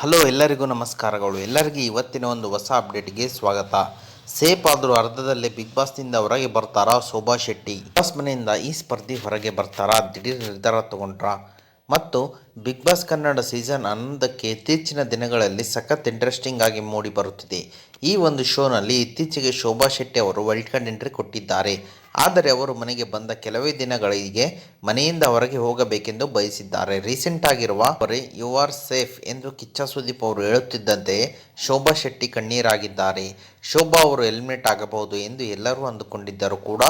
Hello, ಎಲ್ಲರಿಗೂ ನಮಸ್ಕಾರಗಳು. ಎಲ್ಲರಿಗೂ ಇವತ್ತಿನ ಒಂದು ಹೊಸ ಅಪ್ಡೇಟ್ಗೆ ಸ್ವಾಗತ. ಸೇಫ್ ಆದರೂ ಅರ್ಧದಲ್ಲೇ ಬಿಗ್ ಬಾಸ್ನಿಂದ ಹೊರಗೆ ಬರ್ತಾರಾ ಶೋಭಾ ಶೆಟ್ಟಿ? ಬಾಸ್ ಮನೆಯಿಂದ ಈ ಸ್ಪರ್ಧಿ ಹೊರಗೆ ಬರ್ತಾರಾ? ದಿಢೀರ್ ನಿರ್ಧಾರ ತಗೊಂಡ್ರಾ? ಮತ್ತು ಬಿಗ್ ಬಾಸ್ ಕನ್ನಡ ಸೀಸನ್ ಹನ್ನೊಂದಕ್ಕೆ ಇತ್ತೀಚಿನ ದಿನಗಳಲ್ಲಿ ಸಖತ್ ಇಂಟ್ರೆಸ್ಟಿಂಗ್ ಆಗಿ ಮೂಡಿ ಬರುತ್ತಿದೆ. ಈ ಒಂದು ಶೋನಲ್ಲಿ ಇತ್ತೀಚೆಗೆ ಶೋಭಾ ಶೆಟ್ಟಿ ಅವರು ವೈಲ್ಡ್ ಕಾರ್ಡ್ ಎಂಟ್ರಿ ಕೊಟ್ಟಿದ್ದಾರೆ. ಆದರೆ ಅವರು ಮನೆಗೆ ಬಂದ ಕೆಲವೇ ದಿನಗಳಿಗೆ ಮನೆಯಿಂದ ಹೊರಗೆ ಹೋಗಬೇಕೆಂದು ಬಯಸಿದ್ದಾರೆ. ರೀಸೆಂಟ್ ಆಗಿರುವ ಅವರೇ ಯು ಆರ್ ಸೇಫ್ ಎಂದು ಕಿಚ್ಚ ಸುದೀಪ್ ಅವರು ಹೇಳುತ್ತಿದ್ದಂತೆ ಶೋಭಾ ಶೆಟ್ಟಿ ಕಣ್ಣೀರಾಗಿದ್ದಾರೆ. ಶೋಭಾ ಅವರು ಹೆಲ್ಮೆಟ್ ಆಗಬಹುದು ಎಂದು ಎಲ್ಲರೂ ಅಂದುಕೊಂಡಿದ್ದರೂ ಕೂಡ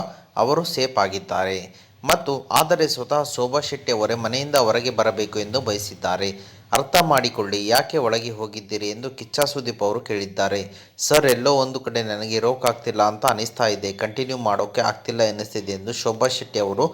ಅವರು ಸೇಫ್ ಆಗಿದ್ದಾರೆ. ಮತ್ತು ಆದರೆ ಸ್ವತಃ ಶೋಭಾ ಶೆಟ್ಟಿ ಅವರೇ ಮನೆಯಿಂದ ಹೊರಗೆ ಬರಬೇಕು ಎಂದು ಬಯಸಿದ್ದಾರೆ. ಅರ್ಥ ಮಾಡಿಕೊಳ್ಳಿ, ಯಾಕೆ ಒಳಗೆ ಹೋಗಿದ್ದೀರಿ ಎಂದು ಕಿಚ್ಚ ಸುದೀಪ್ ಅವರು ಕೇಳಿದ್ದಾರೆ. ಸರ್, ಎಲ್ಲೋ ಒಂದು ಕಡೆ ನನಗೆ ರೋಕ್ ಆಗ್ತಿಲ್ಲ ಅಂತ ಅನಿಸ್ತಾ ಇದೆ. ಕಂಟಿನ್ಯೂ ಮಾಡೋಕ್ಕೆ ಆಗ್ತಿಲ್ಲ ಎನ್ನಿಸ್ತಿದೆ ಎಂದು ಶೋಭಾ ಶೆಟ್ಟಿ ಅವರು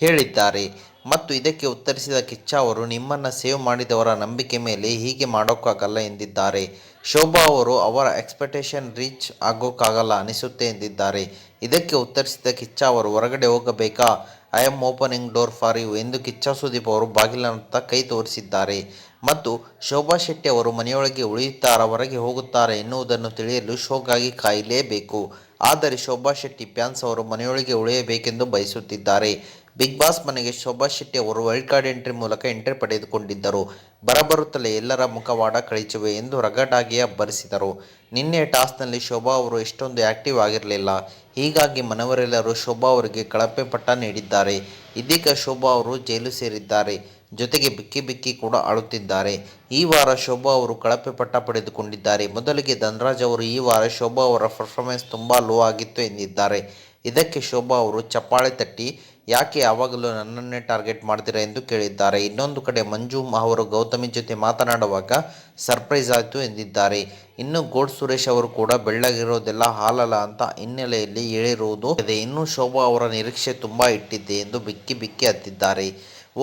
ಹೇಳಿದ್ದಾರೆ. ಮತ್ತು ಇದಕ್ಕೆ ಉತ್ತರಿಸಿದ ಕಿಚ್ಚ ಅವರು, ನಿಮ್ಮನ್ನು ಸೇವ್ ಮಾಡಿದವರ ನಂಬಿಕೆ ಮೇಲೆ ಹೀಗೆ ಮಾಡೋಕ್ಕಾಗಲ್ಲ ಎಂದಿದ್ದಾರೆ. ಶೋಭಾ ಅವರು ಅವರ ಎಕ್ಸ್ಪೆಕ್ಟೇಷನ್ ರೀಚ್ ಆಗೋಕ್ಕಾಗಲ್ಲ ಅನಿಸುತ್ತೆ ಎಂದಿದ್ದಾರೆ. ಇದಕ್ಕೆ ಉತ್ತರಿಸಿದ ಕಿಚ್ಚ ಅವರು, ಹೊರಗಡೆ ಹೋಗಬೇಕಾ? I am opening door for you ಎಂದು ಕಿಚ್ಚ ಸುದೀಪ್ ಅವರು ಬಾಗಿಲತ್ತ ಕೈ ತೋರಿಸಿದ್ದಾರೆ. ಮತ್ತು ಶೋಭಾ ಶೆಟ್ಟಿ ಅವರು ಮನೆಯೊಳಗೆ ಉಳಿಯುತ್ತಾರಾ ಹೊರಗೆ ಹೋಗುತ್ತಾರೆ ಎನ್ನುವುದನ್ನು ತಿಳಿಯಲು ಶೋಗಾಗಿ ಕಾಯಲೇಬೇಕು. ಆದರೆ ಶೋಭಾ ಶೆಟ್ಟಿ ಫ್ಯಾನ್ಸ್ ಅವರು ಮನೆಯೊಳಗೆ ಉಳಿಯಬೇಕೆಂದು ಬಯಸುತ್ತಿದ್ದಾರೆ. ಬಿಗ್ ಬಾಸ್ ಮನೆಗೆ ಶೋಭಾ ಶೆಟ್ಟಿ ಅವರು ವೈಲ್ಡ್ ಕಾರ್ಡ್ ಎಂಟ್ರಿ ಮೂಲಕ ಎಂಟ್ರಿ ಪಡೆದುಕೊಂಡಿದ್ದರು. ಬರಬರುತ್ತಲೇ ಎಲ್ಲರ ಮುಖವಾಡ ಕಳಿಚುವೆ ಎಂದು ರಗಡಾಗಿ ಅಬ್ಬರಿಸಿದರು. ನಿನ್ನೆ ಟಾಸ್ನಲ್ಲಿ ಶೋಭಾ ಅವರು ಎಷ್ಟೊಂದು ಆಕ್ಟಿವ್ ಆಗಿರಲಿಲ್ಲ. ಹೀಗಾಗಿ ಮನವರೆಲ್ಲರೂ ಶೋಭಾ ಅವರಿಗೆ ಕಳಪೆ ಪಟ್ಟ ನೀಡಿದ್ದಾರೆ. ಇದೀಗ ಶೋಭಾ ಅವರು ಜೈಲು ಸೇರಿದ್ದಾರೆ. ಜೊತೆಗೆ ಬಿಕ್ಕಿ ಬಿಕ್ಕಿ ಕೂಡ ಆಳುತ್ತಿದ್ದಾರೆ ಈ ವಾರ ಶೋಭಾ ಅವರು ಕಳಪೆ ಪಟ್ಟ ಪಡೆದುಕೊಂಡಿದ್ದಾರೆ. ಮೊದಲಿಗೆ ಧನರಾಜ್ ಅವರು ಈ ವಾರ ಶೋಭಾ ಅವರ ಪರ್ಫಾರ್ಮೆನ್ಸ್ ತುಂಬ ಲೋ ಆಗಿತ್ತು ಎಂದಿದ್ದಾರೆ. ಇದಕ್ಕೆ ಶೋಭಾ ಅವರು ಚಪ್ಪಾಳೆ ತಟ್ಟಿ ಯಾಕೆ ಯಾವಾಗಲೂ ನನ್ನನ್ನೇ ಟಾರ್ಗೆಟ್ ಮಾಡ್ತೀರಾ ಎಂದು ಕೇಳಿದ್ದಾರೆ. ಇನ್ನೊಂದು ಕಡೆ ಮಂಜು ಅವರು ಗೌತಮಿ ಜೊತೆ ಮಾತನಾಡುವಾಗ ಸರ್ಪ್ರೈಸ್ ಆಯಿತು ಎಂದಿದ್ದಾರೆ. ಇನ್ನು ಗೋಡ್ ಸುರೇಶ್ ಅವರು ಕೂಡ ಬೆಳ್ಳಗಿರೋದೆಲ್ಲ ಹಾಲಲ್ಲ ಅಂತ ಹಿನ್ನೆಲೆಯಲ್ಲಿ ಹೇಳಿರುವುದು ಇದೆ. ಇನ್ನು ಶೋಭಾ ಅವರ ನಿರೀಕ್ಷೆ ತುಂಬ ಇಟ್ಟಿದ್ದೆ ಎಂದು ಬಿಕ್ಕಿ ಬಿಕ್ಕಿ ಹತ್ತಿದ್ದಾರೆ.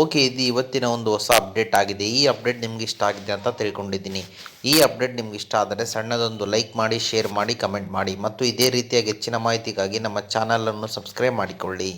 ಓಕೆ, ಇದು ಇವತ್ತಿನ ಒಂದು ಹೊಸ ಅಪ್ಡೇಟ್ ಆಗಿದೆ. ಈ ಅಪ್ಡೇಟ್ ನಿಮ್ಗೆ ಇಷ್ಟ ಆಗಿದೆ ಅಂತ ತಿಳ್ಕೊಂಡಿದ್ದೀನಿ. ಈ ಅಪ್ಡೇಟ್ ನಿಮ್ಗೆ ಇಷ್ಟ ಆದರೆ ಸಣ್ಣದೊಂದು ಲೈಕ್ ಮಾಡಿ, ಶೇರ್ ಮಾಡಿ, ಕಮೆಂಟ್ ಮಾಡಿ. ಮತ್ತು ಇದೇ ರೀತಿಯಾಗಿ ಹೆಚ್ಚಿನ ಮಾಹಿತಿಗಾಗಿ ನಮ್ಮ ಚಾನಲನ್ನು ಸಬ್ಸ್ಕ್ರೈಬ್ ಮಾಡಿಕೊಳ್ಳಿ.